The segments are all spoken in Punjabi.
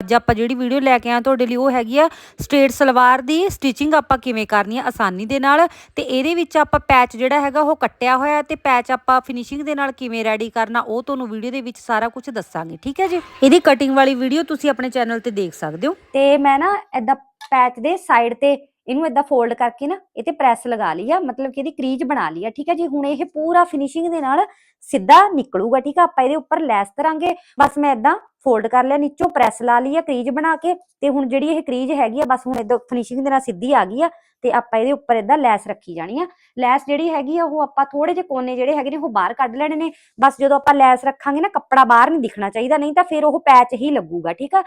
ਅੱਜ ਆਪਾਂ ਜਿਹੜੀ ਵੀਡੀਓ ਲੈ ਕੇ ਆਏ ਤੁਹਾਡੇ ਲਈ ਉਹ ਹੈਗੀ ਆ ਸਟ੍ਰੇਟ ਸਲਵਾਰ ਦੀ ਸਟਿਚਿੰਗ ਆਪਾਂ ਕਿਵੇਂ ਕਰਨੀ ਆ ਆਸਾਨੀ ਦੇ ਨਾਲ ਤੇ ਇਹਦੇ ਵਿੱਚ ਆਪਾਂ ਪੈਚ ਜਿਹੜਾ ਹੈਗਾ ਉਹ ਕੱਟਿਆ ਹੋਇਆ ਤੇ ਪੈਚ ਆਪਾਂ ਫਿਨਿਸ਼ਿੰਗ ਦੇ ਨਾਲ ਕਿਵੇਂ ਰੈਡੀ ਕਰਨਾ, ਉਹ ਤੁਹਾਨੂੰ ਵੀਡੀਓ ਦੇ ਵਿੱਚ ਸਾਰਾ ਕੁਝ ਦੱਸਾਂਗੇ, ਠੀਕ ਹੈ ਜੀ? ਇਹਦੀ ਕਟਿੰਗ ਵਾਲੀ ਵੀਡੀਓ ਤੁਸੀਂ ਆਪਣੇ ਚੈਨਲ ਤੇ ਦੇਖ ਸਕਦੇ ਹੋ। ਤੇ ਮੈਂ ਨਾ ਏਦਾਂ ਪੈਚ ਦੇ ਸਾਈਡ ਤੇ ਇਹਨੂੰ ਏਦਾਂ ਫੋਲਡ ਕਰਕੇ ਨਾ ਇਹ ਤੇ ਪ੍ਰੈਸ ਲਗਾ ਲਈ ਆ, ਮਤਲਬ ਕਿ ਇਹਦੀ ਕਰੀਜ ਬਣਾ ਲਈ ਆ, ਠੀਕ ਹੈ ਜੀ? ਹੁਣ ਇਹ ਪੂਰਾ ਫਿਨਿਸ਼ਿੰਗ ਦੇ ਨਾਲ ਸਿੱਧਾ ਨਿਕਲੂਗਾ, ਠੀਕ ਆ? ਆਪਾਂ ਇਹਦੇ ਉੱਪਰ ਲੈਸ ਕਰਾਂਗੇ। ਬਸ ਮੈਂ ਏਦਾਂ ਫੋਲਡ ਕਰ ਲਿਆ, ਨੀਚੋਂ ਪ੍ਰੈਸ ਲਾ ਲਈ ਆ ਕਰੀਜ ਬਣਾ ਕੇ ਤੇ ਹੁਣ ਜਿਹੜੀ ਇਹ ਕਰੀਜ ਹੈਗੀ ਆ, ਬਸ ਹੁਣ ਏਦਾਂ ਫਿਨਿਸ਼ਿੰਗ ਦੇ ਨਾਲ ਸਿੱਧੀ ਆ ਗਈ ਆ ਤੇ ਆਪਾਂ ਇਹਦੇ ਉੱਪਰ ਏਦਾਂ ਲੈਸ ਰੱਖੀ ਜਾਣੀ ਆ। ਲੈਸ ਜਿਹੜੀ ਹੈਗੀ ਆ, ਉਹ ਆਪਾਂ ਥੋੜੇ ਜਿਹੇ ਕੋਨੇ ਜਿਹੜੇ ਹੈਗੇ ਨੇ, ਉਹ ਬਾਹਰ ਕੱਢ ਲੈਣੇ ਨੇ। ਬਸ ਜਦੋਂ ਆਪਾਂ ਲੈਸ ਰੱਖਾਂਗੇ ਨਾ, ਕੱਪੜਾ ਬਾਹਰ ਨਹੀਂ ਦਿਖਣਾ ਚਾਹੀਦਾ, ਨਹੀਂ ਤਾਂ ਫਿਰ ਉਹ ਪੈਚ ਹੀ ਲੱਗੂਗਾ, ਠੀਕ ਆ?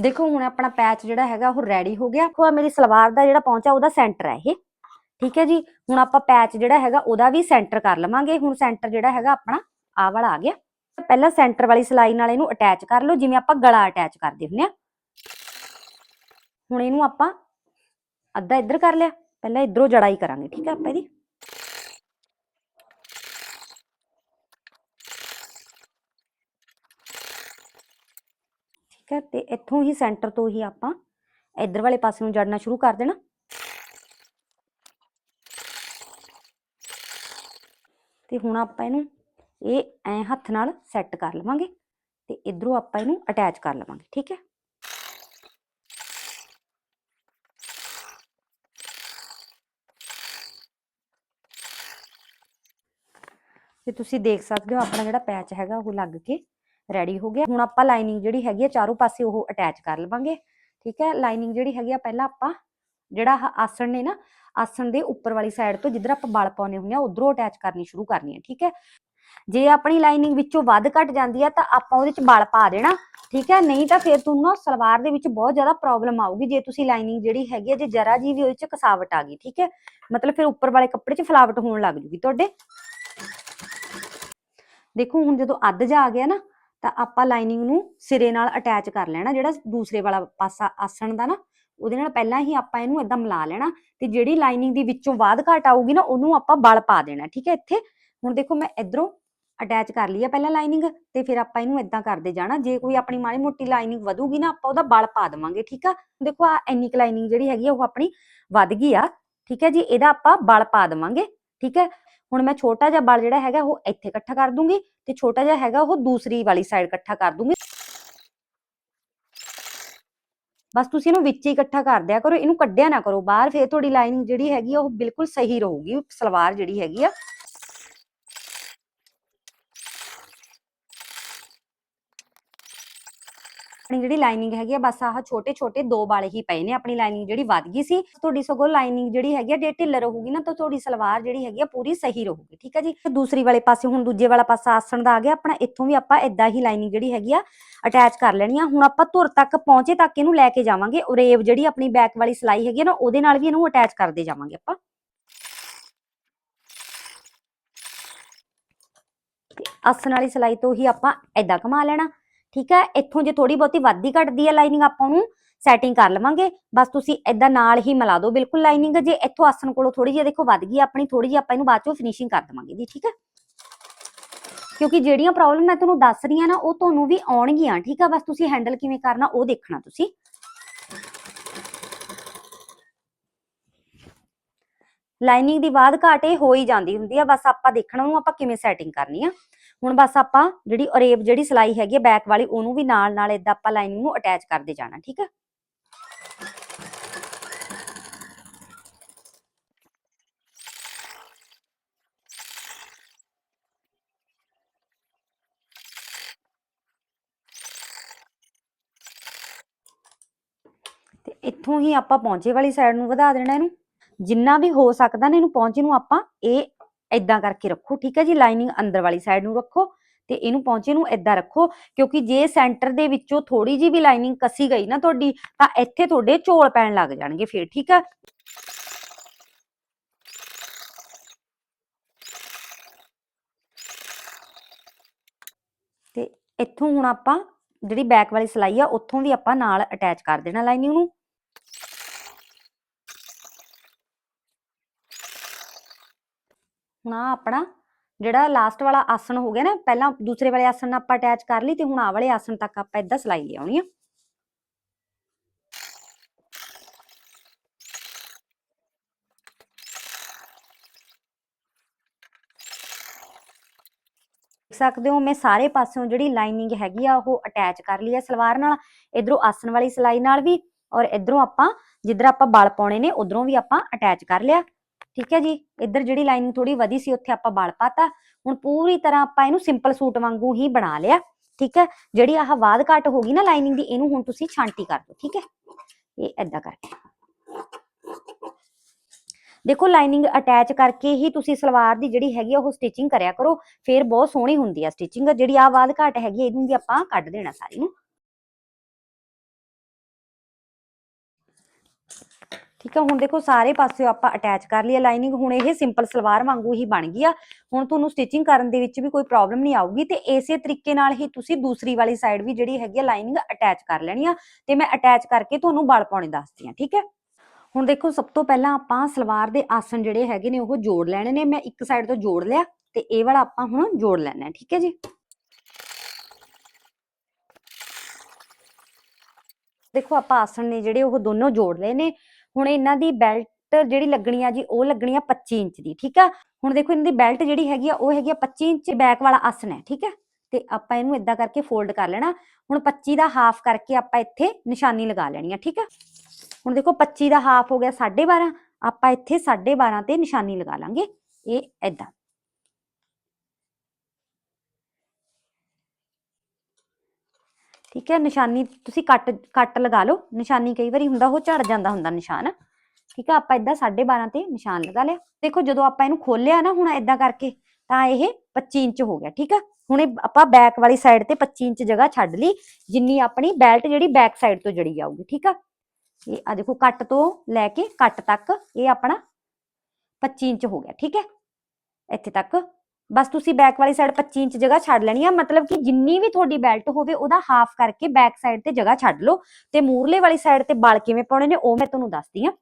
ਦੇਖੋ, ਹੁਣ ਆਪਣਾ ਪੈਚ ਜਿਹੜਾ ਹੈਗਾ ਉਹ ਰੈਡੀ ਹੋ ਗਿਆ। ਦੇਖੋ ਮੇਰੀ ਸਲਵਾਰ ਦਾ ਜਿਹੜਾ ਪਹੁੰਚਾ ਉਹਦਾ ਸੈਂਟਰ ਹੈ ਇਹ। ਠੀਕ ਹੈ ਜੀ? ਹੁਣ ਆਪਾਂ ਪੈਚ ਜਿਹੜਾ ਹੈਗਾ ਉਹਦਾ ਵੀ ਸੈਂਟਰ ਕਰ ਲਵਾਂਗੇ। ਹੁਣ ਸੈਂਟਰ ਜਿਹੜਾ ਹੈਗਾ ਆਪਣਾ ਆਹ ਵਾਲਾ ਆ ਗਿਆ। ਪਹਿਲਾਂ ਸੈਂਟਰ ਵਾਲੀ ਸਲਾਈ ਨਾਲ ਇਹਨੂੰ ਅਟੈਚ ਕਰ ਲਓ, ਜਿਵੇਂ ਆਪਾਂ ਗਲਾ ਅਟੈਚ ਕਰਦੇ ਹੁੰਦੇ ਆ। ਹੁਣ ਇਹਨੂੰ ਆਪਾਂ ਅੱਧਾ ਇੱਧਰ ਕਰ ਲਿਆ। ਪਹਿਲਾਂ ਇਧਰੋਂ ਜੜਾਈ ਕਰਾਂਗੇ। ਠੀਕ ਹੈ, ਆਪਾਂ ਇਹਦੀ ਠੀਕ ਹੈ, ਤੇ ਇੱਥੋਂ ਹੀ ਸੈਂਟਰ ਤੋਂ ਹੀ ਆਪਾਂ ਇੱਧਰ ਵਾਲੇ ਪਾਸੇ ਨੂੰ ਜੜਨਾ ਸ਼ੁਰੂ ਕਰ ਦੇਣਾ। ਤੇ ਹੁਣ ਆਪਾਂ ਇਹਨੂੰ ਇਹ ਐ ਹੱਥ ਨਾਲ ਸੈੱਟ ਕਰ ਲਵਾਂਗੇ ਤੇ ਇਧਰੋਂ ਆਪਾਂ ਇਹਨੂੰ ਅਟੈਚ ਕਰ ਲਵਾਂਗੇ, ਠੀਕ ਹੈ? ਤੇ ਤੁਸੀਂ ਦੇਖ ਸਕਦੇ ਹੋ ਆਪਣਾ ਜਿਹੜਾ ਪੈਚ ਹੈਗਾ ਉਹ ਲੱਗ ਕੇ ਰੈਡੀ ਹੋ ਗਿਆ। ਹੁਣ ਆਪਾਂ ਲਾਈਨਿੰਗ ਜਿਹੜੀ ਹੈਗੀ ਆ ਚਾਰੋਂ ਪਾਸੇ ਉਹ ਅਟੈਚ ਕਰ ਲਵਾਂਗੇ। ਠੀਕ ਹੈ? ਲਾਈਨਿੰਗ ਜਿਹੜੀ ਹੈਗੀ ਆ ਪਹਿਲਾਂ ਆਪਾਂ ਜਿਹੜਾ ਆਸਣ ਨੇ ਨਾ, ਆਸਣ ਦੇ ਉੱਪਰ ਵਾਲੀ ਸਾਈਡ ਤੋਂ ਜਿੱਧਰ ਆਪਾਂ ਬਲ ਪਾਉਨੇ ਹੁੰਦੇ ਆ ਉਧਰੋਂ ਅਟੈਚ ਕਰਨੀ ਸ਼ੁਰੂ ਕਰਨੀ ਹੈ। ਠੀਕ ਹੈ? ਜੇ ਆਪਣੀ ਲਾਈਨਿੰਗ ਵਿੱਚੋਂ ਵੱਧ ਘਟ ਜਾਂਦੀ ਆ ਤਾਂ ਆਪਾਂ ਉਹਦੇ ਚ ਬਲ ਪਾ ਦੇਣਾ। ਠੀਕ ਹੈ? ਨਹੀਂ ਤਾਂ ਫਿਰ ਤੁਹਾਨੂੰ ਨਾ ਸਲਵਾਰ ਦੇ ਵਿੱਚ ਬਹੁਤ ਜ਼ਿਆਦਾ ਪ੍ਰੋਬਲਮ ਆਊਗੀ ਜੇ ਤੁਸੀਂ ਲਾਈਨਿੰਗ ਜਿਹੜੀ ਹੈਗੀ ਆ, ਜੇ ਜਰਾ ਜੀ ਵੀ ਉਹਦੇ ਚ ਕਸਾਵਟ ਆ ਗਈ। ਠੀਕ ਹੈ? ਮਤਲਬ ਫਿਰ ਉੱਪਰ ਵਾਲੇ ਕੱਪੜੇ 'ਚ ਫਲਾਵਟ ਹੋਣ ਲੱਗ ਜੂਗੀ ਤੁਹਾਡੇ। ਦੇਖੋ, ਹੁਣ ਜਦੋਂ ਅੱਧ ਜਾ ਆ ਗਿਆ ਨਾ ਤਾਂ ਆਪਾਂ ਲਾਈਨਿੰਗ ਨੂੰ ਸਿਰੇ ਨਾਲ ਅਟੈਚ ਕਰ ਲੈਣਾ, ਜਿਹੜਾ ਦੂਸਰੇ ਵਾਲਾ ਪਾਸਾ ਆਸਣ ਦਾ ਨਾ, ਉਹਦੇ ਨਾਲ ਪਹਿਲਾਂ ਹੀ ਆਪਾਂ ਇਹਨੂੰ ਇਦਾਂ ਮਿਲਾ ਲੈਣਾ ਤੇ ਜਿਹੜੀ ਲਾਈਨਿੰਗ ਦੀ ਵਿੱਚੋਂ ਬਾਅਦ ਘਟ ਆਊਗੀ ਨਾ, ਉਹਨੂੰ ਆਪਾਂ ਬਲ ਪਾ ਦੇਣਾ, ਠੀਕ ਹੈ ਇੱਥੇ? ਹੁਣ ਦੇਖੋ ਮੈਂ ਇਧਰੋਂ ਅਟੈਚ ਕਰ ਲਈ ਆ ਪਹਿਲਾਂ ਲਾਈਨਿੰਗ ਤੇ ਫਿਰ ਆਪਾਂ ਇਹਨੂੰ ਇਦਾਂ ਕਰਦੇ ਜਾਣਾ, ਜੇ ਕੋਈ ਆਪਣੀ ਮਾੜੀ ਮੋਟੀ ਲਾਈਨਿੰਗ ਵਧੂਗੀ ਨਾ, ਆਪਾਂ ਉਹਦਾ ਬਲ ਪਾ ਦੇਵਾਂਗੇ, ਠੀਕ ਆ? ਦੇਖੋ ਆ ਇੰਨੀ ਕੁ ਲਾਈਨਿੰਗ ਜਿਹੜੀ ਹੈਗੀ ਆ, ਉਹ ਆਪਣੀ ਵੱਧ ਗਈ ਆ, ਠੀਕ ਹੈ ਜੀ, ਇਹਦਾ ਆਪਾਂ ਬਲ ਪਾ ਦੇਵਾਂਗੇ, ਠੀਕ ਹੈ? ਹੁਣ ਮੈਂ ਛੋਟਾ ਜਿਹਾ ਬਲ ਜਿਹੜਾ ਹੈਗਾ ਉਹ ਇੱਥੇ ਇਕੱਠਾ ਕਰ ਦੂੰਗੀ ਤੇ ਛੋਟਾ ਜਿਹਾ ਹੈਗਾ ਉਹ ਦੂਸਰੀ ਵਾਲੀ ਸਾਈਡ ਇਕੱਠਾ ਕਰ ਦੂੰਗੀ। ਬਸ ਤੁਸੀਂ ਇਹਨੂੰ ਵਿੱਚ ਹੀ ਇਕੱਠਾ ਕਰ ਦਿਆ ਕਰੋ, ਇਹਨੂੰ ਕੱਢਿਆ ਨਾ ਕਰੋ। ਬਾਹਰ ਫੇਰ ਤੁਹਾਡੀ ਲਾਈਨਿੰਗ ਜਿਹੜੀ ਹੈਗੀ ਆ ਉਹ ਬਿਲਕੁਲ ਸਹੀ ਰਹੂਗੀ, ਸਲਵਾਰ ਜਿਹੜੀ ਹੈਗੀ ਆ। ਆਪਣੀ ਜਿਹੜੀ ਲਾਈਨਿੰਗ ਹੈਗੀ ਆ, ਬਸ ਆਹ ਛੋਟੇ ਛੋਟੇ ਦੋ ਵਾਲੇ ਹੀ ਪਏ ਨੇ, ਆਪਣੀ ਲਾਈਨਿੰਗ ਜਿਹੜੀ ਵੱਧ ਗਈ ਸੀ, ਤੁਹਾਡੀ ਸਗੋਂ ਲਾਈਨਿੰਗ ਜਿਹੜੀ ਹੈਗੀ ਆ, ਜੇ ਢਿੱਲ ਰਹੂਗੀ ਨਾ, ਤਾਂ ਤੁਹਾਡੀ ਸਲਵਾਰ ਜਿਹੜੀ ਹੈਗੀ ਆ, ਪੂਰੀ ਸਹੀ ਰਹੂਗੀ, ਠੀਕ ਹੈ ਜੀ? ਦੂਸਰੀ ਵਾਲੇ ਪਾਸੇ, ਹੁਣ ਦੂਜੇ ਵਾਲਾ ਪਾਸਾ ਆਸਣ ਦਾ ਆ ਗਿਆ, ਆਪਣਾ ਇੱਥੋਂ ਵੀ ਆਪਾਂ ਇਦਾਂ ਹੀ ਲਾਈਨਿੰਗ ਜਿਹੜੀ ਹੈਗੀ ਆ ਅਟੈਚ ਕਰ ਲੈਣੀ ਆ। ਹੁਣ ਆਪਾਂ ਧੁਰ ਤੱਕ ਪਹੁੰਚੇ ਤੱਕ ਇਹਨੂੰ ਲੈ ਕੇ ਜਾਵਾਂਗੇ ਉਰੇਵ ਜਿਹੜੀ ਆਪਣੀ ਬੈਕ ਵਾਲੀ ਸਲਾਈ ਹੈਗੀ ਆ ਨਾ, ਉਹਦੇ ਨਾਲ ਵੀ ਇਹਨੂੰ ਅਟੈਚ ਕਰਦੇ ਜਾਵਾਂਗੇ ਆਪਾਂ। ਆਸਣ ਵਾਲੀ ਸਲਾਈ ਤੋਂ ਹੀ ਆਪਾਂ ਇਦਾਂ ਘੁਮਾ ਲੈਣਾ। ਠੀਕ ਹੈ? ਇੱਥੋਂ ਜੇ ਥੋੜੀ ਬਹੁਤੀ ਵੱਧਦੀ ਘਟਦੀ ਹੈ ਲਾਈਨਿੰਗ ਆਪਾਂ ਨੂੰ ਸੈਟਿੰਗ ਕਰ ਲਵਾਂਗੇ। ਬਸ ਤੁਸੀਂ ਇਦਾਂ ਨਾਲ ਹੀ ਮਿਲਾ ਦਿਓ, ਬਿਲਕੁਲ ਲਾਈਨਿੰਗ ਜੇ ਇੱਥੋਂ ਆਸਣ ਕੋਲੋਂ ਥੋੜੀ ਜਿਹੀ ਦੇਖੋ ਵੱਧ ਗਈ ਆਪਣੀ ਥੋੜੀ ਜਿਹੀ ਆਪਾਂ ਇਹਨੂੰ ਬਾਅਦ ਚੋਂ ਫਿਨਿਸ਼ਿੰਗ ਕਰ ਦਵਾਂਗੇ ਜੀ, ਠੀਕ ਹੈ? ਕਿਉਂਕਿ ਜਿਹੜੀਆਂ ਪ੍ਰੋਬਲਮ ਮੈਂ ਤੁਹਾਨੂੰ ਦੱਸ ਰਹੀ ਹਾਂ ਨਾ, ਉਹ ਤੁਹਾਨੂੰ ਵੀ ਆਉਣਗੀਆਂ, ਠੀਕ ਆ ਬਸ ਤੁਸੀਂ ਹੈਂਡਲ ਕਿਵੇਂ ਕਰਨਾ, ਉਹ ਦੇਖਣਾ ਤੁਸੀਂ। ਲਾਈਨਿੰਗ ਦੀ ਬਾਅਦ ਘਾਟੇ ਹੋ ਹੀ ਜਾਂਦੀ ਹੁੰਦੀ ਆ ਬਸ ਆਪਾਂ ਦੇਖਣਾ ਉਹਨੂੰ ਆਪਾਂ ਕਿਵੇਂ ਸੈਟਿੰਗ ਕਰਨੀ ਆ। ਹੁਣ ਬਸ ਆਪਾਂ ਜਿਹੜੀ ਅਰੇਬ ਜਿਹੜੀ ਸਲਾਈ ਹੈਗੀ ਹੈ ਬੈਕ ਵਾਲੀ, ਉਹਨੂੰ ਵੀ ਨਾਲ ਨਾਲ ਇਦਾਂ ਆਪਾਂ ਲਾਈਨਿੰਗ ਨੂੰ ਅਟੈਚ ਕਰਦੇ ਜਾਣਾ, ਠੀਕ ਹੈ ਤੇ ਇੱਥੋਂ ਹੀ ਆਪਾਂ ਪੌਂਚੇ ਵਾਲੀ ਸਾਈਡ ਨੂੰ ਵਧਾ ਦੇਣਾ ਇਹਨੂੰ। ਜਿੰਨਾ ਵੀ ਹੋ ਸਕਦਾ ਨਾ ਇਹਨੂੰ ਪੌਂਚੇ ਨੂੰ ਆਪਾਂ ਇਹ ਇਦਾਂ ਕਰਕੇ ਰੱਖੋ, ਠੀਕ ਹੈ ਜੀ? ਲਾਈਨਿੰਗ ਅੰਦਰ ਵਾਲੀ ਸਾਈਡ ਨੂੰ ਰੱਖੋ ਤੇ ਇਹਨੂੰ ਪਹੁੰਚੇ ਨੂੰ ਇਦਾਂ ਰੱਖੋ, ਕਿਉਂਕਿ ਜੇ ਸੈਂਟਰ ਦੇ ਵਿੱਚੋਂ ਥੋੜੀ ਜੀ ਵੀ ਲਾਈਨਿੰਗ ਕੱਸੀ ਗਈ ਨਾ ਤੁਹਾਡੀ, ਤਾਂ ਇੱਥੇ ਤੁਹਾਡੇ ਝੋਲ ਪੈਣ ਲੱਗ ਜਾਣਗੇ ਫਿਰ, ਠੀਕ ਹੈ? ਤੇ ਇੱਥੋਂ ਹੁਣ ਆਪਾਂ ਜਿਹੜੀ ਬੈਕ ਵਾਲੀ ਸਲਾਈ ਆ, ਉੱਥੋਂ ਵੀ ਆਪਾਂ ਨਾਲ ਅਟੈਚ ਕਰ ਦੇਣਾ ਲਾਈਨਿੰਗ ਨੂੰ। ਹੁਣ ਆ ਆਪਣਾ, ਜਿਹੜਾ ਲਾਸਟ ਵਾਲਾ ਆਸਣ ਹੋ ਗਿਆ ਨਾ, ਪਹਿਲਾਂ ਦੂਸਰੇ ਵਾਲੇ ਆਸਣ ਨਾਲ ਆਪਾਂ ਅਟੈਚ ਕਰ ਲਈ ਤੇ ਹੁਣ ਆ ਵਾਲੇ ਆਸਣ ਤੱਕ ਆਪਾਂ ਇਦਾਂ ਸਿਲਾਈ ਲਿਆਉਣੀ ਆ। ਦੇਖ ਸਕਦੇ ਹੋ ਮੈਂ ਸਾਰੇ ਪਾਸਿਓਂ ਜਿਹੜੀ ਲਾਈਨਿੰਗ ਹੈਗੀ ਆ, ਉਹ ਅਟੈਚ ਕਰ ਲਈ ਆ ਸਲਵਾਰ ਨਾਲ, ਇਧਰੋਂ ਆਸਣ ਵਾਲੀ ਸਿਲਾਈ ਨਾਲ ਵੀ ਔਰ ਇਧਰੋਂ ਆਪਾਂ, ਜਿੱਧਰ ਆਪਾਂ ਬਲ ਪਾਉਣੇ ਨੇ, ਉਧਰੋਂ ਵੀ ਆਪਾਂ ਅਟੈਚ ਕਰ ਲਿਆ। ਠੀਕ ਹੈ ਜੀ? ਇੱਧਰ ਜਿਹੜੀ ਲਾਈਨਿੰਗ ਥੋੜੀ ਵਧੀ ਸੀ, ਉੱਥੇ ਆਪਾਂ ਬਲ ਪਾਤਾ। ਹੁਣ ਪੂਰੀ ਤਰ੍ਹਾਂ ਆਪਾਂ ਇਹਨੂੰ ਸਿੰਪਲ ਸੂਟ ਵਾਂਗੂ ਹੀ ਬਣਾ ਲਿਆ। ਠੀਕ ਹੈ? ਜਿਹੜੀ ਆਹ ਵਾਧ ਘਾਟ ਹੋ ਗਈ ਨਾ ਲਾਈਨਿੰਗ ਦੀ, ਇਹਨੂੰ ਹੁਣ ਤੁਸੀਂ ਛਾਂਟੀ ਕਰ ਦਿਓ, ਠੀਕ ਹੈ? ਇਹ ਏਦਾਂ ਕਰਕੇ। ਦੇਖੋ ਲਾਈਨਿੰਗ ਅਟੈਚ ਕਰਕੇ ਹੀ ਤੁਸੀਂ ਸਲਵਾਰ ਦੀ ਜਿਹੜੀ ਹੈਗੀ ਆ, ਉਹ ਸਟਿਚਿੰਗ ਕਰਿਆ ਕਰੋ। ਫੇਰ ਬਹੁਤ ਸੋਹਣੀ ਹੁੰਦੀ ਆ ਸਟਿਚਿੰਗ ਜਿਹੜੀ ਆ ਵਾਧ ਘਾਟ ਹੈਗੀ ਇਹਨੂੰ ਵੀ ਆਪਾਂ ਕੱਢ ਦੇਣਾ ਸਾਰੀ ਨੂੰ। ਠੀਕ ਆ, ਹੁਣ ਦੇਖੋ ਸਾਰੇ ਪਾਸੇ ਆਪਾਂ ਅਟੈਚ ਕਰ ਲਈ ਲਾਈਨਿੰਗ ਹੁਣ ਇਹ ਸਿੰਪਲ ਸਲਵਾਰ ਵਾਂਗੂ ਹੀ ਬਣ ਗਈ ਆ। ਹੁਣ ਤੁਹਾਨੂੰ ਸਟਿਚਿੰਗ ਕਰਨ ਦੇ ਵਿੱਚ ਵੀ ਕੋਈ ਪ੍ਰੋਬਲਮ ਨਹੀਂ ਆਊਗੀ ਤੇ ਇਸੇ ਤਰੀਕੇ ਨਾਲ ਹੀ ਤੁਸੀਂ ਦੂਸਰੀ ਵਾਲੀ ਸਾਈਡ ਵੀ ਜਿਹੜੀ ਹੈਗੀ ਆ ਲਾਈਨਿੰਗ ਅਟੈਚ ਕਰ ਲੈਣੀ ਆ ਤੇ ਮੈਂ ਅਟੈਚ ਕਰਕੇ ਤੁਹਾਨੂੰ ਬਲ ਪਾਉਣੇ ਦੱਸਦੀ ਆ, ਠੀਕ ਹੈ? ਹੁਣ ਦੇਖੋ ਸਭ ਤੋਂ ਪਹਿਲਾਂ ਆਪਾਂ ਸਲਵਾਰ ਦੇ ਆਸਣ ਜਿਹੜੇ ਹੈਗੇ ਨੇ ਉਹ ਜੋੜ ਲੈਣੇ ਨੇ, ਮੈਂ ਇੱਕ ਸਾਈਡ ਤੋਂ ਜੋੜ ਲਿਆ ਤੇ ਇਹ ਵਾਲਾ ਆਪਾਂ ਹੁਣ ਜੋੜ ਲੈਣਾ ਹੈ ਠੀਕ ਹੈ ਜੀ? ਦੇਖੋ ਆਪਾਂ ਆਸਣ ਨੇ ਜਿਹੜੇ ਉਹ ਦੋਨੋਂ ਜੋੜ ਲਏ ਨੇ ਹੁਣ ਇਹਨਾਂ ਦੀ ਬੈਲਟ ਜਿਹੜੀ ਲੱਗਣੀ ਆ ਜੀ, ਉਹ ਲੱਗਣੀ ਆ 25 ਇੰਚ ਦੀ, ਠੀਕ ਆ? ਹੁਣ ਦੇਖੋ ਇਹਨਾਂ ਦੀ ਬੈਲਟ ਜਿਹੜੀ ਹੈਗੀ ਆ, ਉਹ ਹੈਗੀ ਆ 25 ਇੰਚ ਬੈਕ ਵਾਲਾ ਆਸਣ ਹੈ, ਠੀਕ ਹੈ ਤੇ ਆਪਾਂ ਇਹਨੂੰ ਇਦਾਂ ਕਰਕੇ ਫੋਲਡ ਕਰ ਲੈਣਾ। ਹੁਣ 25 ਦਾ ਹਾਫ ਕਰਕੇ ਆਪਾਂ ਇੱਥੇ ਨਿਸ਼ਾਨੀ ਲਗਾ ਲੈਣੀ ਆ, ਠੀਕ ਆ? ਹੁਣ ਦੇਖੋ 25 ਦਾ ਹਾਫ ਹੋ ਗਿਆ 12.5 ਆਪਾਂ ਇੱਥੇ 12.5 ਤੇ ਨਿਸ਼ਾਨੀ ਲਗਾ ਲਾਂਗੇ। ਇਹ ਏਦਾਂ। ਠੀਕ ਹੈ, ਨਿਸ਼ਾਨੀ ਤੁਸੀਂ ਕੱਟ ਕੱਟ ਲਗਾ ਲਓ, ਨਿਸ਼ਾਨੀ ਕਈ ਵਾਰੀ ਹੁੰਦਾ, ਉਹ ਝੜ ਜਾਂਦਾ ਹੁੰਦਾ ਨਿਸ਼ਾਨ, ਠੀਕ ਹੈ ਆਪਾਂ ਇਦਾਂ 12.5 ਤੇ ਨਿਸ਼ਾਨ ਲਗਾ ਲਿਆ। ਦੇਖੋ ਜਦੋਂ ਆਪਾਂ ਇਹਨੂੰ ਖੋਲਿਆ ਨਾ ਹੁਣ ਇਦਾਂ ਕਰਕੇ, ਤਾਂ ਇਹ 25 ਇੰਚ ਹੋ ਗਿਆ, ਠੀਕ ਆ। ਹੁਣ ਇਹ ਆਪਾਂ ਬੈਕ ਵਾਲੀ ਸਾਈਡ ਤੇ 25 ਇੰਚ ਜਗ੍ਹਾ ਛੱਡ ਲਈ, ਜਿੰਨੀ ਆਪਣੀ ਬੈਲਟ ਜਿਹੜੀ ਬੈਕ ਸਾਈਡ ਤੋਂ ਜੜੀ ਜਾਊਗੀ, ਠੀਕ ਆ। ਇਹ ਆ ਦੇਖੋ ਕੱਟ ਤੋਂ ਲੈ ਕੇ ਕੱਟ ਤੱਕ ਇਹ ਆਪਣਾ 25 ਇੰਚ ਹੋ ਗਿਆ, ਠੀਕ ਹੈ। ਇੱਥੇ ਤੱਕ ਬਸ ਤੁਸੀਂ ਬੈਕ ਵਾਲੀ ਸਾਈਡ 25 ਇੰਚ ਜਗ੍ਹਾ ਛੱਡ ਲੈਣੀ ਆ। ਮਤਲਬ ਕਿ ਜਿੰਨੀ ਵੀ ਤੁਹਾਡੀ ਬੈਲਟ ਹੋਵੇ, ਉਹਦਾ ਹਾਫ ਕਰਕੇ ਬੈਕ ਸਾਈਡ ਤੇ ਜਗ੍ਹਾ ਛੱਡ ਲਓ। ਤੇ ਮੂਰਲੇ ਵਾਲੀ ਸਾਈਡ ਤੇ ਬਲ ਕਿਵੇਂ ਪਾਉਣੇ ਨੇ, ਉਹ ਮੈਂ ਤੁਹਾਨੂੰ ਦੱਸਦੀ ਆ।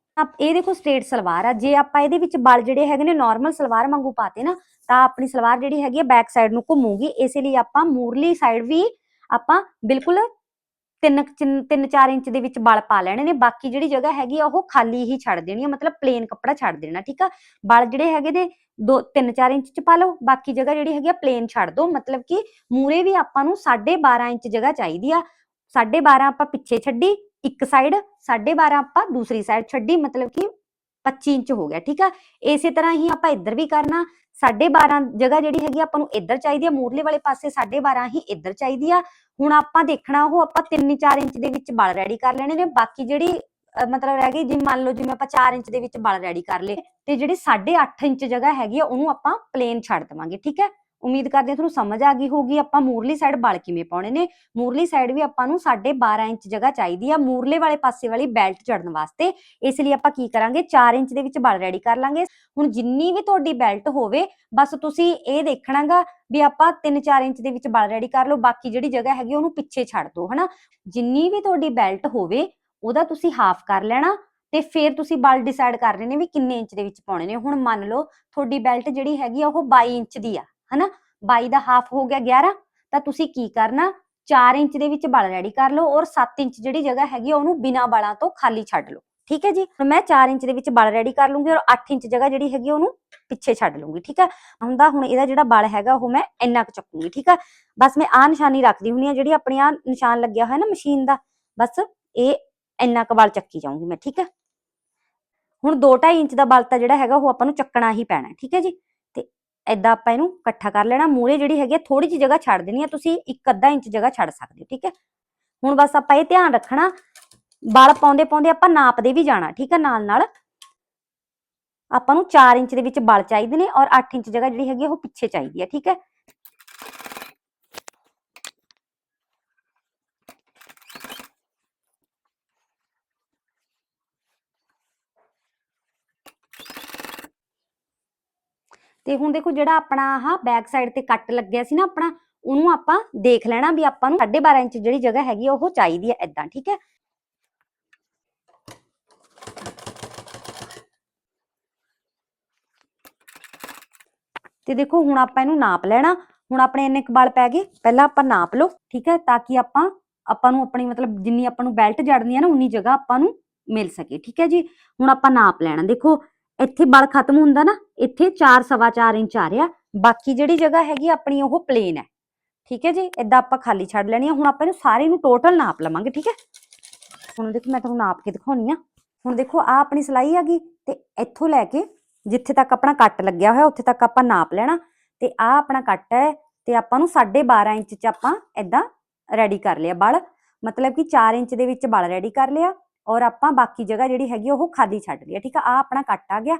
ਇਹ ਦੇਖੋ ਸਟ੍ਰੇਟ ਸਲਵਾਰ ਆ। ਜੇ ਆਪਾਂ ਇਹਦੇ ਵਿੱਚ ਬਲ ਜਿਹੜੇ ਹੈਗੇ ਨੇ ਨਾਰਮਲ ਸਲਵਾਰ ਵਾਂਗੂ ਪਾਤੇ ਨਾ, ਤਾਂ ਆਪਣੀ ਸਲਵਾਰ ਜਿਹੜੀ ਹੈਗੀ ਆ ਬੈਕ ਸਾਈਡ ਨੂੰ ਘੁੰਮੂਗੀ। ਇਸੇ ਲਈ ਆਪਾਂ ਮੂਰਲੀ ਸਾਈਡ ਵੀ ਆਪਾਂ ਬਿਲਕੁਲ 3 3 4 ਇੰਚ ਦੇ ਵਿੱਚ ਬਲ ਪਾ ਲੈਣੇ ਨੇ। ਬਾਕੀ ਜਿਹੜੀ ਜਗ੍ਹਾ ਹੈਗੀ ਆ, ਉਹ ਖਾਲੀ ਹੀ ਛੱਡ ਦੇਣੀ ਆ। ਮਤਲਬ ਪਲੇਨ ਕੱਪੜਾ ਛੱਡ ਦੇਣਾ, ਠੀਕ ਆ? ਬਲ ਜਿਹੜੇ ਹੈਗੇ ਨੇ 2 3 4 ਇੰਚ ਚ ਪਾ ਲਓ, ਬਾਕੀ ਜਗ੍ਹਾ ਜਿਹੜੀ ਹੈਗੀ ਆ ਪਲੇਨ ਛੱਡ ਦਿਓ ਮਤਲਬ ਕਿ ਮੂਰੇ ਵੀ ਆਪਾਂ ਨੂੰ 12.5 ਇੰਚ ਜਗ੍ਹਾ ਚਾਹੀਦੀ ਆ। 12.5 ਆਪਾਂ ਪਿੱਛੇ ਛੱਡੀ, ਇੱਕ ਸਾਈਡ 12.5 ਆਪਾਂ ਦੂਸਰੀ ਸਾਈਡ ਛੱਡੀ, ਮਤਲਬ ਕਿ 25 ਇੰਚ ਹੋ ਗਿਆ, ਠੀਕ ਆ? ਇਸੇ ਤਰ੍ਹਾਂ ਹੀ ਆਪਾਂ ਇੱਧਰ ਵੀ ਕਰਨਾ 12.5 ਜਗ੍ਹਾ ਜਿਹੜੀ ਹੈਗੀ ਆਪਾਂ ਨੂੰ ਇੱਧਰ ਚਾਹੀਦੀ ਆ ਮੂਰਲੇ ਵਾਲੇ ਪਾਸੇ 12.5 ਹੀ ਇੱਧਰ ਚਾਹੀਦੀ ਆ। ਹੁਣ ਆਪਾਂ ਦੇਖਣਾ ਉਹ ਆਪਾਂ 3-4 ਇੰਚ ਦੇ ਵਿੱਚ ਬਲ ਰੈਡੀ ਕਰ ਲੈਣੇ ਨੇ, ਬਾਕੀ ਜਿਹੜੀ ਅਹ ਮਤਲਬ ਰਹਿ ਗਈ ਜਿਵੇਂ ਮੰਨ ਲਓ ਜਿਵੇਂ ਆਪਾਂ 4 ਇੰਚ ਦੇ ਵਿੱਚ ਬਲ ਰੈਡੀ ਕਰ ਲਏ, ਤੇ ਜਿਹੜੀ 8.5 ਇੰਚ ਜਗ੍ਹਾ ਹੈਗੀ ਆ, ਉਹਨੂੰ ਆਪਾਂ ਪਲੇਨ ਛੱਡ ਦੇਵਾਂਗੇ, ਠੀਕ ਹੈ? ਉਮੀਦ ਕਰਦੇ ਹਾਂ ਤੁਹਾਨੂੰ ਸਮਝ ਆ ਗਈ ਹੋਊਗੀ, ਆਪਾਂ ਮੂਰਲੀ ਸਾਈਡ ਬਲ ਕਿਵੇਂ ਪਾਉਣੇ ਨੇ। ਮੂਰਲੀ ਸਾਈਡ ਵੀ ਆਪਾਂ ਨੂੰ 12.5 ਇੰਚ ਜਗ੍ਹਾ ਚਾਹੀਦੀ ਆ, ਮੂਰਲੇ ਵਾਲੇ ਪਾਸੇ ਵਾਲੀ ਬੈਲਟ ਚੜਨ ਵਾਸਤੇ। ਇਸ ਲਈ ਆਪਾਂ ਕੀ ਕਰਾਂਗੇ 4 ਇੰਚ ਦੇ ਵਿੱਚ ਬਲ ਰੈਡੀ ਕਰ ਲਾਂਗੇ। ਹੁਣ ਜਿੰਨੀ ਵੀ ਤੁਹਾਡੀ ਬੈਲਟ ਹੋਵੇ, ਬਸ ਤੁਸੀਂ ਇਹ ਦੇਖਣਾਗਾ ਵੀ ਆਪਾਂ 3-4 ਇੰਚ ਦੇ ਵਿੱਚ ਬਲ ਰੈਡੀ ਕਰ ਲਓ, ਬਾਕੀ ਜਿਹੜੀ ਜਗ੍ਹਾ ਹੈਗੀ ਉਹਨੂੰ ਪਿੱਛੇ ਛੱਡ ਦਿਓ, ਹਨਾ? ਜਿੰਨੀ ਵੀ ਤੁਹਾਡੀ ਬੈਲਟ ਹੋਵੇ ਉਹਦਾ ਤੁਸੀਂ ਹਾਫ ਕਰ ਲੈਣਾ ਤੇ ਫਿਰ ਤੁਸੀਂ ਬਲ ਡਿਸਾਈਡ ਕਰ ਰਹੇ ਨੇ ਵੀ ਕਿੰਨੇ ਇੰਚ ਦੇ ਵਿੱਚ ਪਾਉਣੇ ਨੇ। ਹੁਣ ਮੰਨ ਲਓ ਤੁਹਾਡੀ ਬੈਲਟ ਜਿਹੜੀ ਹੈਗੀ ਆ ਉਹ 22 ਇੰਚ ਦੀ ਆ, ਹਨਾ? 22 ਦਾ ਹਾਫ ਹੋ ਗਿਆ 11 ਤਾਂ ਤੁਸੀਂ ਕੀ ਕਰਨਾ? 4 ਇੰਚ ਦੇ ਵਿੱਚ ਬਲ ਰੈਡੀ ਕਰ ਲਓ ਔਰ 7 ਇੰਚ ਜਿਹੜੀ ਜਗ੍ਹਾ ਹੈਗੀ ਉਹਨੂੰ ਬਿਨਾਂ ਬਲਾਂ ਤੋਂ ਖਾਲੀ ਛੱਡ ਲਓ, ਠੀਕ ਹੈ ਜੀ? ਮੈਂ 4 ਇੰਚ ਦੇ ਵਿੱਚ ਬਲ ਰੈਡੀ ਕਰ ਲੂੰਗੀ ਔਰ 8 ਇੰਚ ਜਗ੍ਹਾ ਜਿਹੜੀ ਹੈਗੀ ਉਹਨੂੰ ਪਿੱਛੇ ਛੱਡ ਲੂੰਗੀ, ਠੀਕ ਹੈ ਹੁੰਦਾ ਹੁਣ ਇਹਦਾ ਜਿਹੜਾ ਬਲ ਹੈਗਾ ਉਹ ਮੈਂ ਇੰਨਾ ਕੁ ਚੱਕੂੰਗੀ, ਠੀਕ ਹੈ ਬਸ ਮੈਂ ਆ ਨਿਸ਼ਾਨੀ ਰੱਖਦੀ ਹੁੰਨੀ ਆ ਜਿਹੜੀ ਆਪਣੀ ਆ ਨਿਸ਼ਾਨ ਲੱਗਿਆ ਹੋਇਆ ਨਾ ਮਸ਼ੀਨ ਦਾ, ਬਸ ਇਹ ਇੰਨਾ ਕੁ ਵਾਲ ਚੱਕੀ ਜਾਊਂਗੀ ਮੈਂ, ਠੀਕ ਹੈ ਹੁਣ 2.5 ਇੰਚ ਦਾ ਬਲਤਾ ਜਿਹੜਾ ਹੈਗਾ ਉਹ ਆਪਾਂ ਨੂੰ ਚੱਕਣਾ ਹੀ ਪੈਣਾ, ਠੀਕ ਹੈ ਜੀ? ਤੇ ਐਦਾਂ ਆਪਾਂ ਇਹਨੂੰ ਇਕੱਠਾ ਕਰ ਲੈਣਾ ਮੂਰੇ ਜਿਹੜੀ ਹੈਗੀ ਆ ਥੋੜੀ ਜਿਹੀ ਜਗ੍ਹਾ ਛੱਡ ਦੇਣੀ ਆ, ਤੁਸੀਂ ਇੱਕ ਅੱਧਾ ਇੰਚ ਜਗ੍ਹਾ ਛੱਡ ਸਕਦੇ ਹੋ, ਠੀਕ ਹੈ ਹੁਣ ਬਸ ਆਪਾਂ ਇਹ ਧਿਆਨ ਰੱਖਣਾ, ਬਲ ਪਾਉਂਦੇ ਪਾਉਂਦੇ ਆਪਾਂ ਨਾਪਦੇ ਵੀ ਜਾਣਾ, ਠੀਕ ਹੈ ਨਾਲ ਨਾਲ ਆਪਾਂ ਨੂੰ 4 ਇੰਚ ਦੇ ਵਿੱਚ ਬਲ ਚਾਹੀਦੇ ਨੇ ਔਰ 8 ਇੰਚ ਜਗ੍ਹਾ ਜਿਹੜੀ ਹੈਗੀ ਆ ਉਹ ਪਿੱਛੇ ਚਾਹੀਦੀ ਹੈ ਠੀਕ ਹੈ ਤੇ ਹੁਣ ਦੇਖੋ ਜਿਹੜਾ ਆਪਣਾ ਆਹ ਬੈਕ ਸਾਈਡ ਤੇ ਕੱਟ ਲੱਗਿਆ ਸੀ ਨਾ ਆਪਣਾ, ਉਹਨੂੰ ਆਪਾਂ ਦੇਖ ਲੈਣਾ ਵੀ ਆਪਾਂ ਨੂੰ 12.5 ਇੰਚ ਜਿਹੜੀ ਜਗ੍ਹਾ ਹੈਗੀ ਆ, ਉਹ ਚਾਹੀਦੀ ਹੈ ਐਦਾਂ ਠੀਕ ਹੈ? ਤੇ ਦੇਖੋ ਹੁਣ ਆਪਾਂ ਇਹਨੂੰ ਨਾਪ ਲੈਣਾ, ਹੁਣ ਆਪਣੇ ਇੰਨੇ ਕੁ ਵਾਲ ਪੈ ਗਏ, ਪਹਿਲਾਂ ਆਪਾਂ ਨਾਪ ਲਓ, ਠੀਕ ਹੈ? ਤਾਂ ਕਿ ਆਪਾਂ ਆਪਾਂ ਨੂੰ ਆਪਣੀ ਮਤਲਬ ਜਿੰਨੀ ਆਪਾਂ ਨੂੰ ਬੈਲਟ ਜੜਨੀ ਹੈ ਨਾ, ਉਨੀ ਜਗ੍ਹਾ ਆਪਾਂ ਨੂੰ ਮਿਲ ਸਕੇ, ਠੀਕ ਹੈ ਜੀ? ਹੁਣ ਆਪਾਂ ਨਾਪ ਲੈਣਾ, ਦੇਖੋ ਇੱਥੇ ਬਲ ਖਤਮ ਹੁੰਦਾ ਨਾ, ਇੱਥੇ 4 ਸਵਾ 4 ਇੰਚ ਆ ਰਿਹਾ, ਬਾਕੀ ਜਿਹੜੀ ਜਗ੍ਹਾ ਹੈਗੀ ਆਪਣੀ ਉਹ ਪਲੇਨ ਹੈ। ਠੀਕ ਹੈ ਜੀ? ਇਦਾਂ ਆਪਾਂ ਖਾਲੀ ਛੱਡ ਲੈਣੀ ਆ। ਹੁਣ ਆਪਾਂ ਇਹਨੂੰ ਸਾਰੇ ਨੂੰ ਟੋਟਲ ਨਾਪ ਲਵਾਂਗੇ, ਠੀਕ ਹੈ? ਹੁਣ ਦੇਖੋ, ਮੈਂ ਤੁਹਾਨੂੰ ਨਾਪ ਕੇ ਦਿਖਾਉਣੀ ਆ। ਹੁਣ ਦੇਖੋ ਆ ਆਪਣੀ ਸਲਾਈ ਆ ਗਈ ਤੇ ਇੱਥੋਂ ਲੈ ਕੇ ਜਿੱਥੇ ਤੱਕ ਆਪਣਾ ਕੱਟ ਲੱਗਿਆ ਹੋਇਆ, ਉੱਥੇ ਤੱਕ ਆਪਾਂ ਨਾਪ ਲੈਣਾ। ਤੇ ਆ ਆਪਣਾ ਕੱਟ ਹੈ ਤੇ ਆਪਾਂ ਨੂੰ 12.5 ਇੰਚ ਚ ਆਪਾਂ ਇਦਾਂ ਰੈਡੀ ਕਰ ਲਿਆ ਬਲ। ਮਤਲਬ ਕਿ 4 ਇੰਚ ਦੇ ਵਿੱਚ ਬਲ ਰੈਡੀ ਕਰ ਲਿਆ। ਔਰ ਆਪਾਂ ਬਾਕੀ ਜਗ੍ਹਾ ਜਿਹੜੀ ਹੈਗੀ ਆ, ਉਹ ਖਾਲੀ ਛੱਡ ਲਈ ਠੀਕ ਆ? ਆ ਆਪਣਾ ਕੱਟ ਆ ਗਿਆ।